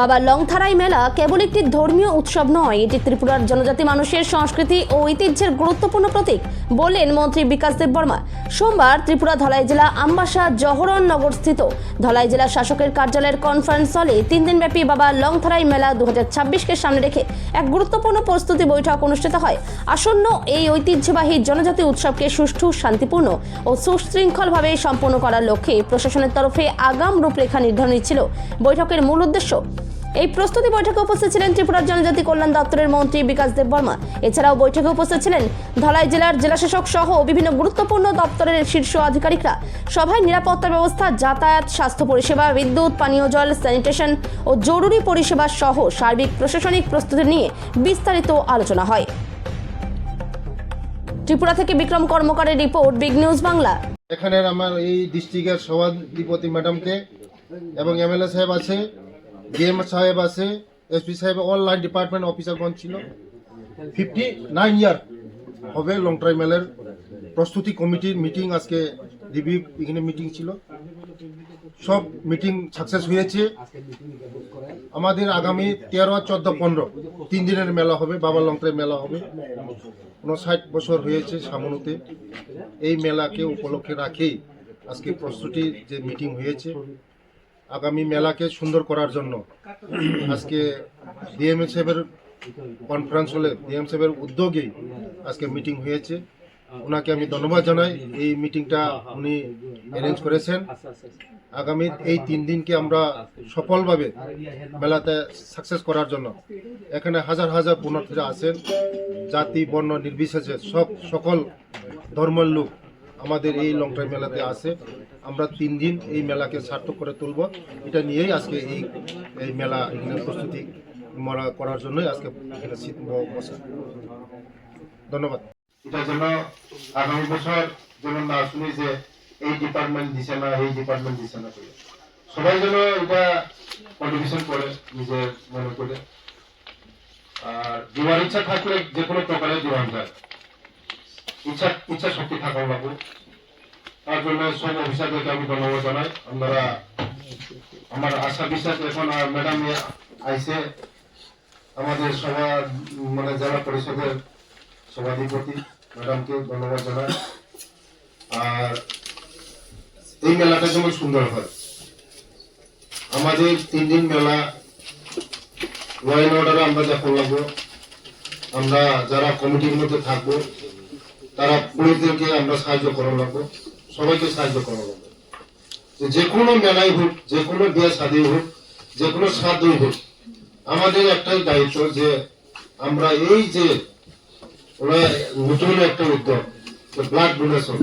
বাবা লংথারাই মেলা কেবল একটি ধর্মীয় উৎসব নয়, এটি ত্রিপুরার জনজাতি মানুষের সংস্কৃতি ও ঐতিহ্যের গুরুত্বপূর্ণ প্রতীক বললেন মন্ত্রী বিকাশ দেব বর্মা। সোমবার ত্রিপুরা ধলাই জেলা আমবাসা জহরন নগর স্থিত। ধলাই জেলা শাসকের কার্যালয়ের কনফারেন্স হলে তিন দিনব্যাপী বাবা লংথারাই মেলা দু কে সামনে রেখে এক গুরুত্বপূর্ণ প্রস্তুতি বৈঠক অনুষ্ঠিত হয়। আসন্ন এই ঐতিহ্যবাহী জনজাতি উৎসবকে সুষ্ঠু, শান্তিপূর্ণ ও সুশৃঙ্খলভাবে সম্পন্ন করার লক্ষ্যে প্রশাসনের তরফে আগাম রূপরেখা নির্ধারণী ছিল। বৈঠকের মূল উদ্দেশ্য এই প্রস্তুতি বৈঠকে উপস্থিত ছিলেন ত্রিপুরার জনজাতি কল্যাণ দপ্তরের মন্ত্রী বিকাশ দেব বর্মা। এছাড়াও বৈঠকে উপস্থিত ছিলেন ধলাই জেলার জেলাশাসক সহ বিভিন্ন গুরুত্বপূর্ণ দপ্তরের শীর্ষ আধিকারিকরা। সভায় নিরাপত্তা ব্যবস্থা, যাতায়াত, স্বাস্থ্য পরিষেবা, বিদ্যুৎ, পানীয় জল, স্যানিটেশন ও জরুরি পরিষেবা সহ সার্বিক প্রশাসনিক প্রস্তুতি নিয়ে বিস্তারিত আলোচনা হয়। ত্রিপুরা থেকে বিক্রম কর্মকারের রিপোর্ট, বিগ নিউজ বাংলা। এখানে আমার এই ডিস্ট্রিক্টের সভাধিপতি ম্যাডামকে এবং এমএলএ সাহেব আছে। ডিএম সাহেব আছে, এসপি সাহেব অনলাইন ডিপার্টমেন্ট অফিসারগণ ছিল। ফিফটি নাইন ইয়ার হবে লং ট্রাইমেলের প্রস্তুতি কমিটির মিটিং আজকে রিভিউ এখানে মিটিং ছিল। সব মিটিং সাকসেস হয়েছে। আমাদের আগামী তেরো চোদ্দ, পনেরো, তিন দিনের মেলা হবে, বাবা লং লংট্রাই মেলা হবে। উনষাট বছর হয়েছে সামনুতে। এই মেলাকে উপলক্ষে রাখেই আজকে প্রস্তুতি যে মিটিং হয়েছে। আগামী মেলাকে সুন্দর করার জন্য। আজকে ডিএম সাহেবের কনফারেন্স হলে ডিএম সাহেবের উদ্যোগেই আজকে মিটিং হয়েছে। ওনাকে আমি ধন্যবাদ জানাই। এই মিটিংটা উনি অ্যারেঞ্জ করেছেন। আগামী এই তিন দিনকে আমরা সফলভাবে মেলাতে সাকসেস করার জন্য। এখানে হাজার হাজার পুণ্যার্থীরা আছেন। জাতি, বর্ণ, নির্বিশেষে সব সকল ধর্মের লোক আমাদের এই লং টাইম মেলাতে আসে আমরা তিন দিন এই মেলাকে সার্থক করে তুলব। এটা নিয়েই আজকে এই এই মেলা এখানে প্রস্তুতি করার জন্যই আজকে এখানে শীত বসে। ধন্যবাদ। এটা যেন আগামী বছর যেমন না শুনি যে এই ডিপার্টমেন্ট দিছে না, এই ডিপার্টমেন্ট দিছে না সবাই যেন এটা কন্ট্রিবিউশন করে নিজের মনে করে। আর দেওয়ার ইচ্ছা থাকলে যে কোনো প্রকারে দেওয়া যায়। ইচ্ছা ইচ্ছা শক্তি থাকা লাগবে তার সব অফিসারদেরকে আমি ধন্যবাদ জানাই। আপনারা আমার আশা বিশ্বাস এখন ম্যাডাম আইসে আমাদের সভা মানে জেলা পরিষদের সভাধিপতি ম্যাডামকে ধন্যবাদ জানাই। আর এই মেলাটা যেমন সুন্দর হয়, আমাদের তিন দিন মেলা ল অর্ডারে আমরা যখন লাগবো আমরা যারা কমিটির মধ্যে থাকব, তারা পুলিশদেরকে আমরা সাহায্য করা লাগবো সবাইকে সাহায্য করা যাবে যে কোনো মেলাই হোক, যে কোনো বিয়ে সাদি হোক, যে কোনো সাধ্যই হোক, আমাদের একটাই দায়িত্ব যে আমরা এই যে নতুন একটা উদ্যোগ ব্লাড ডোনেশন